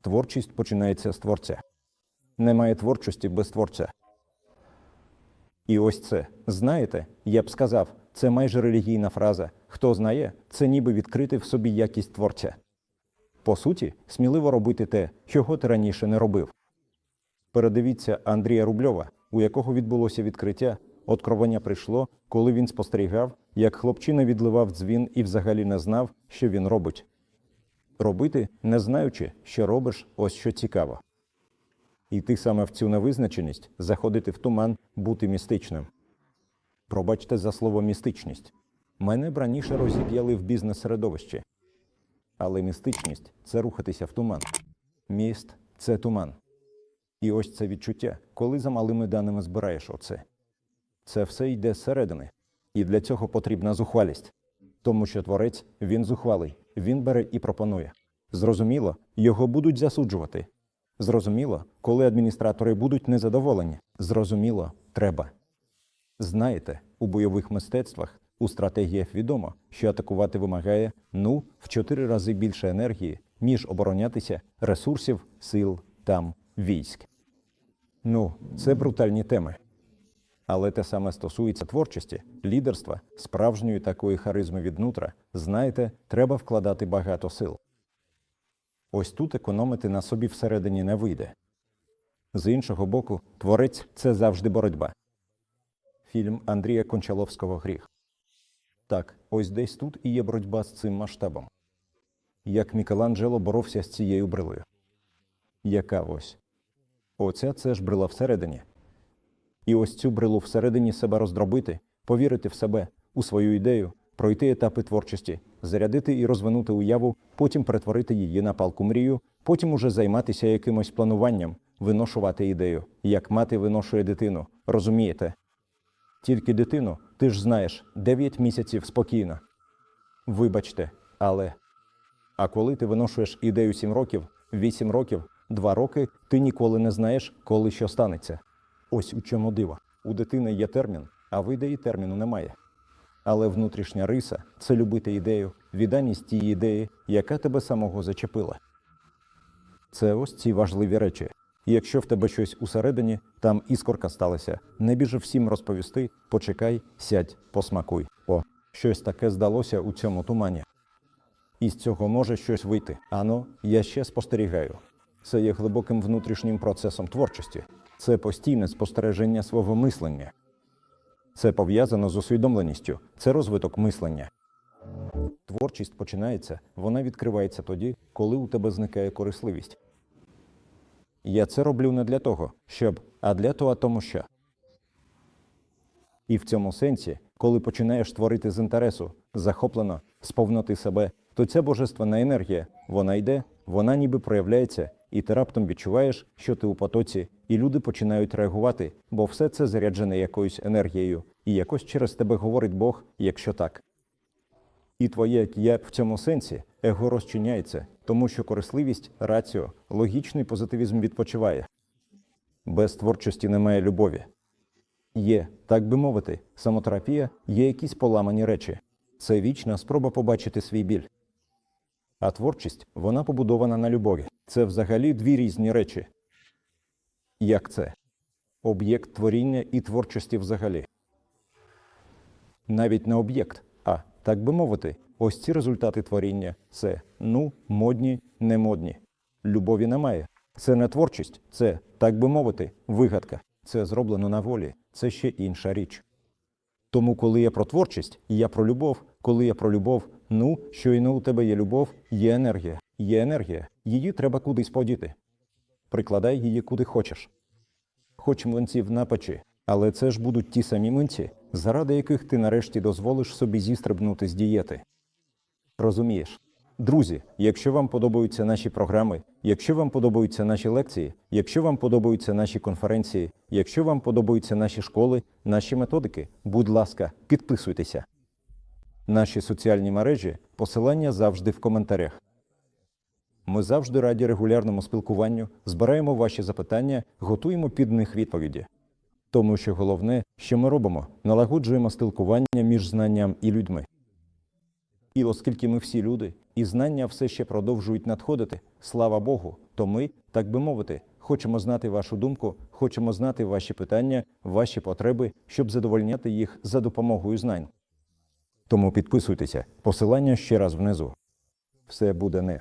Творчість починається з творця. Немає творчості без творця. І ось це. Знаєте, я б сказав, це майже релігійна фраза. Хто знає, це ніби відкрити в собі якість творця. По суті, сміливо робити те, чого ти раніше не робив. Передивіться Андрія Рубльова, у якого відбулося відкриття. Откровення прийшло, коли він спостерігав, як хлопчина відливав дзвін і взагалі не знав, що він робить. Робити, не знаючи, що робиш, ось що цікаво. Йти саме в цю невизначеність, заходити в туман, бути містичним. Пробачте за слово містичність. Мене б раніше розіп'яли в бізнес-середовищі. Але містичність це рухатися в туман. Міст це туман. І ось це відчуття, коли за малими даними збираєш оце. Це все йде зсередини. І для цього потрібна зухвалість. Тому що творець він зухвалий, він бере і пропонує. Зрозуміло, його будуть засуджувати. Зрозуміло, коли адміністратори будуть незадоволені. Зрозуміло, треба. Знаєте, у бойових мистецтвах, у стратегіях відомо, що атакувати вимагає ну в чотири рази більше енергії, ніж оборонятися ресурсів, сил, там, військ. Ну, це брутальні теми. Але те саме стосується творчості, лідерства, справжньої такої харизми віднутра. Знаєте, треба вкладати багато сил. Ось тут економити на собі всередині не вийде. З іншого боку, творець це завжди боротьба. Фільм Андрія Кончаловського Гріх. Так, ось десь тут і є боротьба з цим масштабом. Як Мікеланджело боровся з цією брилою. Яка ось? Оця це ж брила всередині. І ось цю брилу всередині себе роздробити, повірити в себе, у свою ідею, пройти етапи творчості, зарядити і розвинути уяву, потім перетворити її на палку мрію, потім уже займатися якимось плануванням, виношувати ідею, як мати виношує дитину. Розумієте? Тільки дитину, ти ж знаєш, 9 місяців спокійно. Вибачте, але. А коли ти виношуєш ідею 7 років, 8 років, 2 роки, ти ніколи не знаєш, коли що станеться. Ось у чому диво. У дитини є термін, а в ідеї терміну немає. Але внутрішня риса це любити ідею, відданість тієї ідеї, яка тебе самого зачепила. Це ось ці важливі речі. Якщо в тебе щось усередині, там іскорка сталася, не біжи всім розповісти, почекай, сядь, посмакуй. О, щось таке здалося у цьому тумані. І з цього може щось вийти. Ано, я ще спостерігаю. Це є глибоким внутрішнім процесом творчості. Це постійне спостереження свого мислення. Це пов'язано з усвідомленістю, це розвиток мислення. Творчість починається, вона відкривається тоді, коли у тебе зникає корисливість. Я це роблю не для того, щоб, а для того, тому що. І в цьому сенсі, коли починаєш творити з інтересу, захоплено, з повноти себе, то ця божественна енергія, вона йде, вона ніби проявляється, і ти раптом відчуваєш, що ти у потоці, і люди починають реагувати, бо все це заряджене якоюсь енергією, і якось через тебе говорить Бог, якщо так. І твоє я в цьому сенсі его розчиняється, тому що корисливість, раціо, логічний позитивізм відпочиває. Без творчості немає любові. Є, так би мовити, самотерапія є якісь поламані речі. Це вічна спроба побачити свій біль. А творчість вона побудована на любові. Це взагалі дві різні речі. Як це? Об'єкт творіння і творчості взагалі. Навіть не об'єкт, а, так би мовити, ось ці результати творіння це ну, модні, не модні. Любові немає. Це не творчість, це, так би мовити, вигадка. Це зроблено на волі, це ще інша річ. Тому, коли я про творчість, я про любов, коли я про любов, ну, щойно у тебе є любов, є енергія. Є енергія, її треба кудись подіти. Прикладай її куди хочеш. Хоч млинців на печі, але це ж будуть ті самі млинці, заради яких ти нарешті дозволиш собі зістрибнути з дієти. Розумієш? Друзі, якщо вам подобаються наші програми, якщо вам подобаються наші лекції, якщо вам подобаються наші конференції, якщо вам подобаються наші школи, наші методики, будь ласка, підписуйтеся. Наші соціальні мережі, посилання завжди в коментарях. Ми завжди раді регулярному спілкуванню, збираємо ваші запитання, готуємо під них відповіді. Тому що головне, що ми робимо, налагоджуємо спілкування між знанням і людьми. І оскільки ми всі люди, і знання все ще продовжують надходити, слава Богу, то ми, так би мовити, хочемо знати вашу думку, хочемо знати ваші питання, ваші потреби, щоб задовольняти їх за допомогою знань. Тому підписуйтеся. Посилання ще раз внизу. Все буде не.